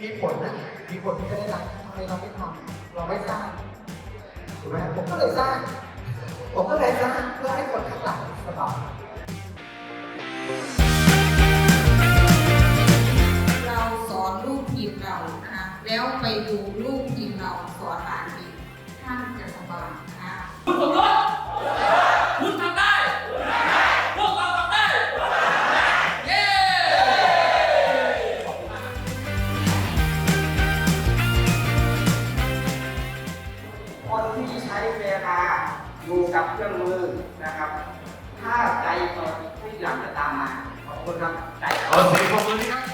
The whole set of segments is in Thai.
มีผลนะมีผลที่จะได้รับทำไมเราไม่ทำเราไม่สร้างถูกไหมผมก็เลยสร้าง ผมก็เลยสร้างเพื่อให้คนข้างหลังสบายเราสอนลูกทีมเรานะคะแล้วไปดูลูกทีมเราสอนหลาน อยู่กับเครื่องมือนะครับ ถ้าใจเปิดทุกอย่างจะตามมา ขอบคุณครับ ใจ เอาเสียงปรบมือดีครับ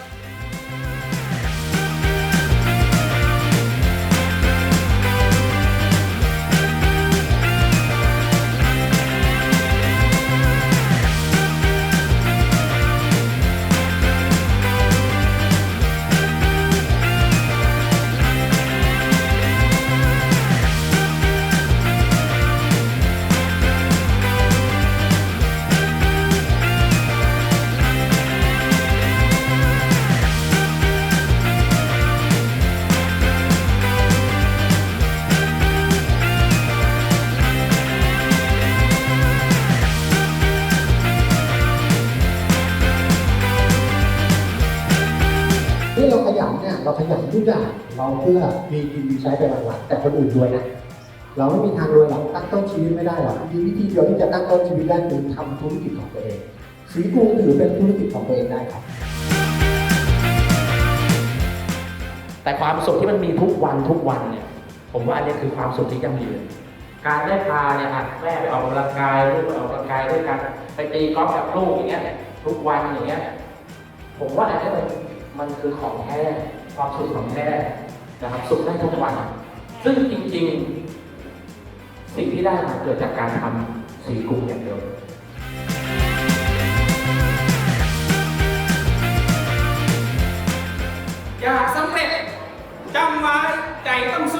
เราขยันเนี่ยเราขยันทุกอย่างเราเพื่อมีกินมีใช้ไปหลังๆแต่คนอื่นรวยนะเราไม่มีทางรวยหรอกตั้งต้นชีวิตไม่ได้หรอกมีวิธีเดียวที่จะตั้งต้นชีวิตได้คือทำธุรกิจของตัวเองสีกรุงถือเป็นธุรกิจของตัวเองได้ครับ แต่ความสุขที่มันมีทุกวันทุกวันเนี่ย ผมว่าอันนี้คือความสุขที่ยั่งยืนการได้พาเนี่ยอะแม่ไปออกกำลังกายลูกไปออกกำลังกายด้วยกัน ไปตีกอล์ฟกับลูกอย่างเงี้ยทุกวันอย่างเงี้ยผมว่าอันนี้มัน มันคือของแท้ความสุขของแท้นะครับสุขได้ทุกวัน ซึ่งจริงๆ สิ่งที่ได้มาเกิดจากการทำสีกลุ่มอย่างเดียวอยากสำเร็จจำไว้ใจต้องสู้